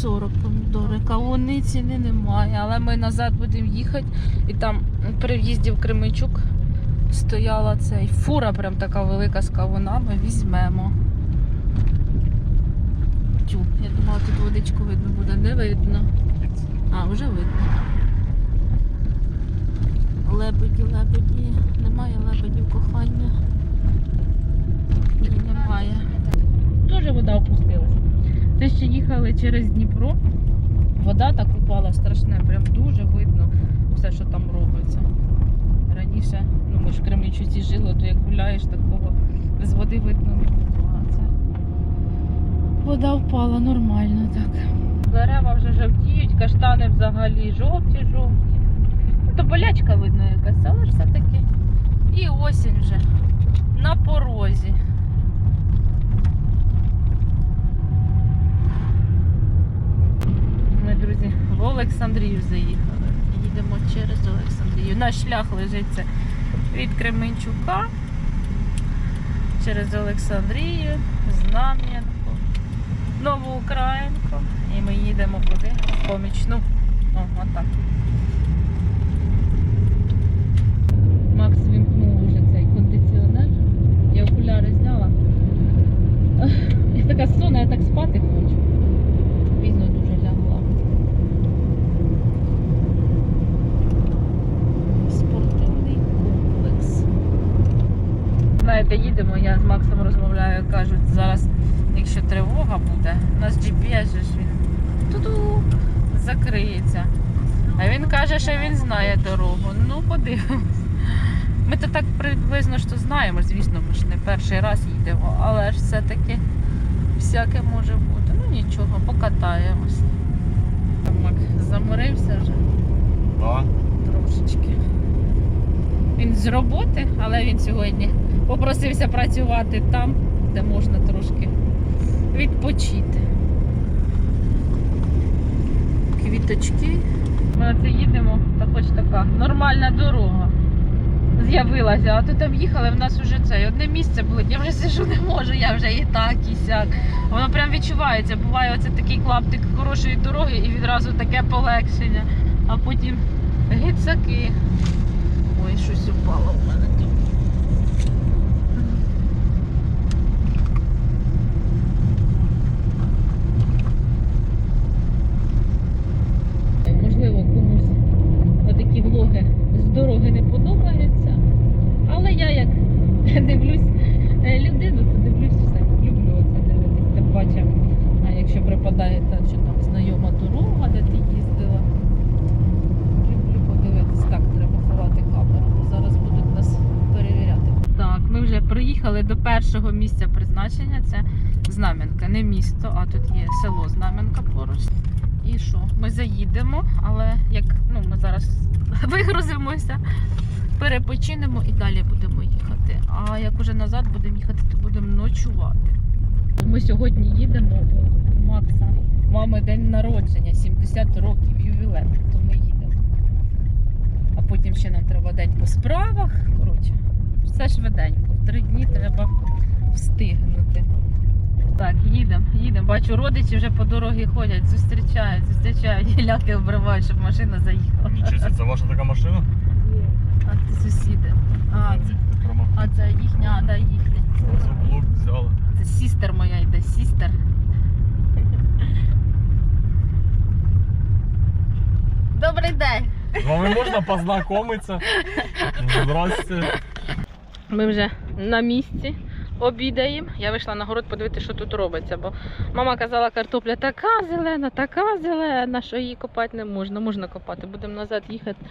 40 помідори. Кавуни ціни немає, але ми назад будемо їхати. І там при в'їзді в Кременчук стояла цей фура, прям така велика з кавунами. Візьмемо. Тю, я думала, тут водичку видно буде, не видно. А, вже видно. Лебеді, лебеді. Немає лебедів кохання. Ні, немає. Дуже вода опустилася. Це ще їхали через Дніпро. Вода так упала страшне, прям дуже видно все, що там робиться. Раніше, ну ми ж в Кременчуці жили, то як гуляєш, такого без води видно не було. Це вода впала нормально так. Дерева вже жовтіють, каштани взагалі жовті-жовті. Ну, То болячка видно якась, але ж все-таки. І осінь вже на порозі. Ми, друзі, в Олександрію заїхали. Їдемо через Олександрію. Наш шлях лежиться від Кременчука через Олександрію, Знам'янку, Новоукраїнку. І ми їдемо куди? Помічну. О, отак. Макс вімкнув уже цей кондиціонер. Я окуляри зняла. Ах, Я така сонна, я так спати хочу. Пізно дуже лягла. Спортивний комплекс. Знаєте, їдемо, я з Максом розмовляю, кажуть, зараз, якщо тривога буде, у нас GPS же ж він туду закриється. А він каже, що він знає дорогу. Ну, подивимось. Ми то так приблизно що знаємо, звісно, ми ж не перший раз їдемо, але ж все-таки всяке може бути. Ну нічого, покатаємось. Мак заморився вже Да. трошечки. Він з роботи, але він сьогодні попросився працювати там, де можна трошки відпочити. Квіточки. Ми оце їдемо, та хоч така нормальна дорога. З'явилася, а то там їхали, в нас вже це одне місце було. Я вже сижу не можу, я вже і так, і сяк. Воно прям відчувається. Буває оце такий клаптик хорошої дороги і відразу таке полегшення. А потім гицаки. Ой, щось упало у мене тут. Можливо, комусь такі влоги з дороги не подобаються. Але я як дивлюсь е, людину, то дивлюсь все. Люблю це дивитись. Тим паче, а якщо припадає та що там знайома дорога, де ти їздила. Люблю подивитись. Так, треба ховати камеру, зараз будуть нас перевіряти. Так, ми вже приїхали до першого місця призначення. Це Знам'янка, не місто, а тут є село Знам'янка поруч. І що? Ми заїдемо, але як ну, ми зараз вигрузимося, перепочинемо і далі будемо їхати. А як уже назад будемо їхати, то будемо ночувати. Ми сьогодні їдемо у Макса. Мами день народження, 70 років, ювілей, то ми їдемо. А потім ще нам треба день по справах. Коротше, все швиденько. В три дні треба встигнути. Так, їдемо, їдемо. Бачу, родичі вже по дорозі ходять, зустрічають, зустрічають, гіляки обривають, щоб машина заїхала. Нічого, це ваша така машина? А це сусіди. А, це, а це їхня, а да, їхня. Блок взяла. Це сістер моя йде, сістер. Добрий день! З вами можна познайомитися? Здрасте. Ми вже на місці обідаємо. Я вийшла на город подивитися, що тут робиться, бо мама казала, картопля така зелена, така зелена, що її копати не можна. Можна копати, будемо назад їхати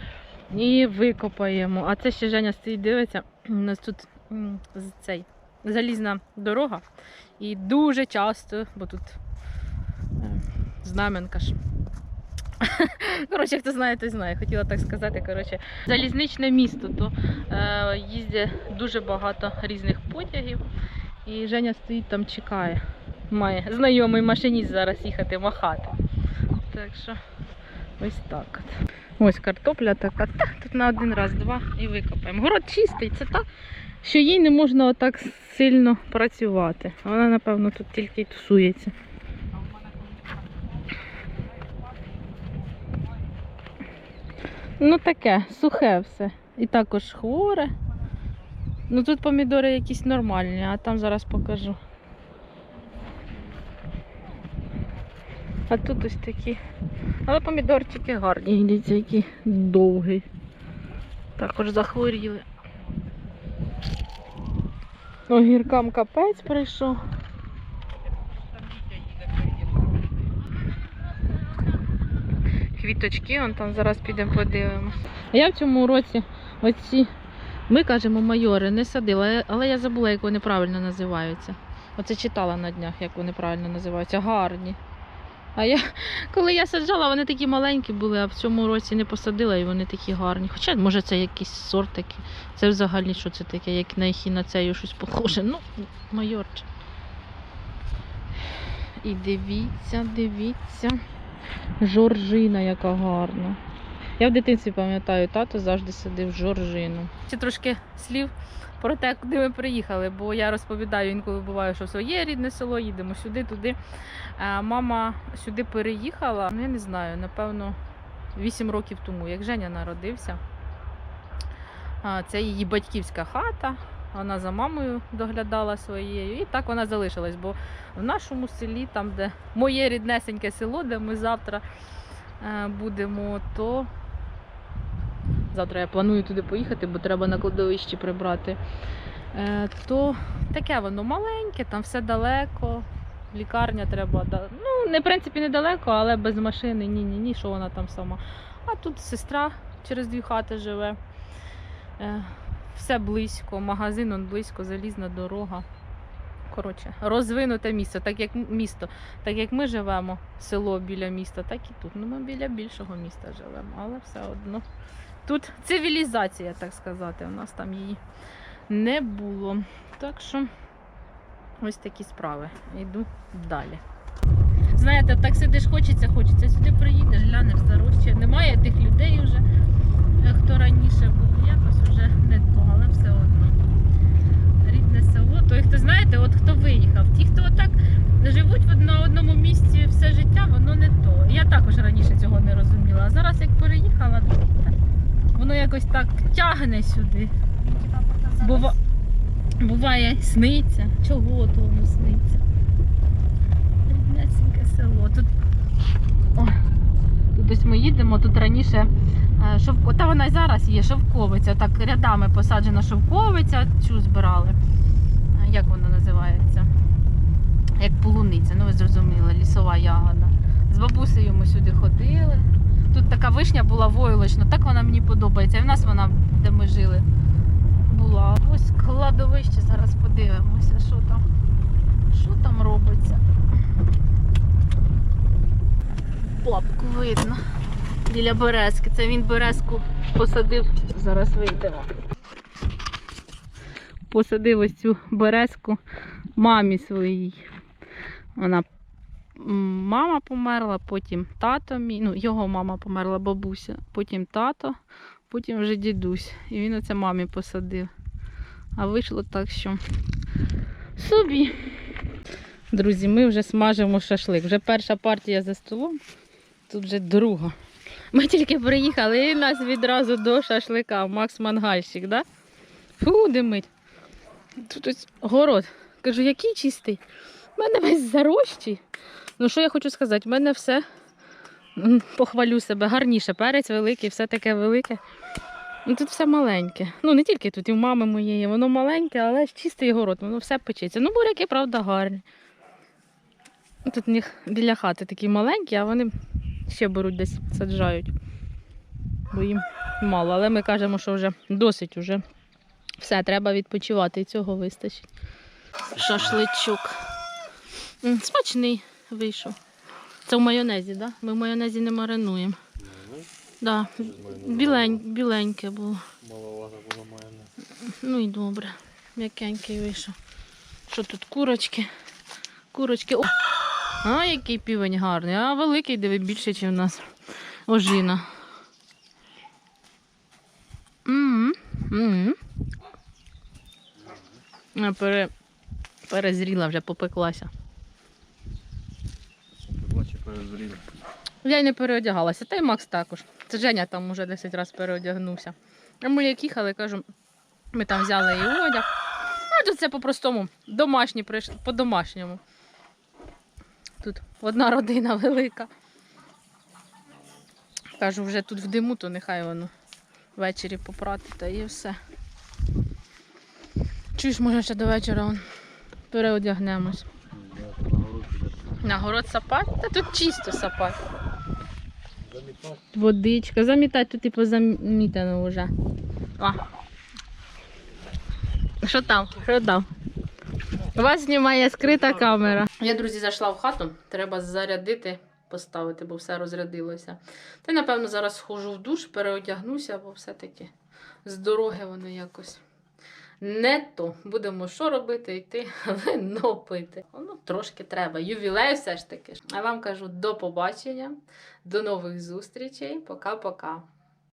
і викопаємо. А це ще Женя стоїть дивиться. У нас тут цей, залізна дорога. І дуже часто, бо тут знаменка ж Коротше, хто знає, той знає. Хотіла так сказати. Коротше, залізничне місто, то е, їздять дуже багато різних потягів. І Женя стоїть там, чекає. Має знайомий машиніст зараз їхати махати. Так що ось так от. Ось картопля така. Та, тут на один раз, два і викопаємо. Город чистий, це та, що їй не можна отак сильно працювати. Вона, напевно, тут тільки й тусується. Ну таке, сухе все. І також хворе. Ну тут помідори якісь нормальні, а там зараз покажу. А тут ось такі. Але помідорчики гарні, дивіться, які довгі. Також захворіли. Огіркам капець прийшов. Квіточки, он там зараз підемо подивимось. А я в цьому році оці, ми кажемо майори, не садила, але я забула, як вони правильно називаються. Оце читала на днях, як вони правильно називаються. Гарні. А я, коли я саджала, вони такі маленькі були, а в цьому році не посадила і вони такі гарні. Хоча, може, це якийсь сорт такий. Це взагалі що це таке, як на ехінацею щось похоже. Ну, майорче. І дивіться, дивіться. Жоржина, яка гарна. Я в дитинстві пам'ятаю, тато завжди садив жоржину. Ще трошки слів про те, куди ми приїхали, бо я розповідаю інколи буває, що своє рідне село їдемо сюди, туди. Мама сюди переїхала, ну я не знаю, напевно, 8 років тому, як Женя народився. Це її батьківська хата. Вона за мамою доглядала своєю, і так вона залишилась. Бо в нашому селі, там, де моє ріднесеньке село, де ми завтра е, будемо, то завтра я планую туди поїхати, бо треба на кладовищі прибрати. Е, То таке воно маленьке, там все далеко. Лікарня треба. Ну, не в принципі недалеко, але без машини. Ні, ні, ні, що вона там сама. А тут сестра через дві хати живе. Е, Все близько, магазин он близько, залізна дорога. Коротше, розвинуте місто, так як місто, так як ми живемо, село біля міста, так і тут. Ну, ми біля більшого міста живемо, але все одно. Тут цивілізація, так сказати. У нас там її не було. Так що ось такі справи. Йду далі. Знаєте, так сидиш, хочеться, хочеться. Сюди приїдеш, глянеш зарощі. Немає тих людей вже, е, хто раніше був. Якось вже не то, але все одно. Рідне село. Той, хто знаєте, от хто виїхав. Ті, хто отак живуть на одному місці все життя, воно не то. Я також раніше цього не розуміла. А зараз як переїхала, то та- воно якось так тягне сюди. Бува... Буває, сниться. Чого то воно сниться? Ріднесеньке село. Тут, О, тут ось ми їдемо, тут раніше е, шовко... Та вона й зараз є шовковиця. Так рядами посаджена шовковиця, цю збирали. Е, Як вона називається? Як полуниця, ну ви зрозуміли, лісова ягода. З бабусею ми сюди ходили. Тут така вишня була войлочна, так вона мені подобається. І в нас вона, де ми жили, була. Ось кладовище, зараз подивимося, що там, що там робиться. Лапку видно. Біля березки. Це він березку посадив. Зараз вийдемо. Посадив ось цю березку мамі своїй. Вона мама померла, потім тато мій, ну його мама померла, бабуся, потім тато, потім вже дідусь. І він оце мамі посадив. А вийшло так, що собі. Друзі, ми вже смажимо шашлик. Вже перша партія за столом, тут вже друга. Ми тільки приїхали і нас відразу до шашлика. Макс мангальщик, да? Фу, димить. Тут ось город. Кажу, який чистий. У мене весь зарощий. Ну, що я хочу сказати, в мене все похвалю себе гарніше. Перець великий, все таке велике. Ну, тут все маленьке. Ну, не тільки тут, і в мами моєї, воно маленьке, але чистий город, воно все печеться. Ну, буряки, правда, гарні. Тут у них біля хати такі маленькі, а вони ще беруть десь саджають. Бо їм мало. Але ми кажемо, що вже досить уже. Все, треба відпочивати, і цього вистачить. Шашличок. Смачний вийшов. Це в майонезі, так? Да? Ми в майонезі не маринуємо. Да. Білень, біленьке було. Маловато було майонез. Ну і добре. М'якенький вийшов. Що тут курочки? Курочки. О! А, який півень гарний. А великий, диви, більше, ніж у нас ожина. М-м, м-м. Пере... Перезріла вже, попеклася. Перезріли. Я не переодягалася, та й Макс також. Це Женя там уже 10 разів переодягнувся. А ми як їхали, кажу, ми там взяли і одяг. А це по-простому, домашні прийшли, по-домашньому. Тут одна родина велика. Кажу, вже тут в диму, то нехай воно ввечері попрати та і все. Чуєш, може ще до вечора переодягнемось. На город сапать? Та тут чисто сапать. Водичка. Замітати тут і позамітано вже. О. Що там? Що там? Вас знімає скрита камера. Я, друзі, зайшла в хату. Треба зарядити, поставити, бо все розрядилося. Та, напевно, зараз схожу в душ, переодягнуся, бо все-таки з дороги воно якось. Не то. Будемо що робити, йти вино пити. Ну, трошки треба. Ювілей все ж таки. А вам кажу до побачення, до нових зустрічей. Пока-пока.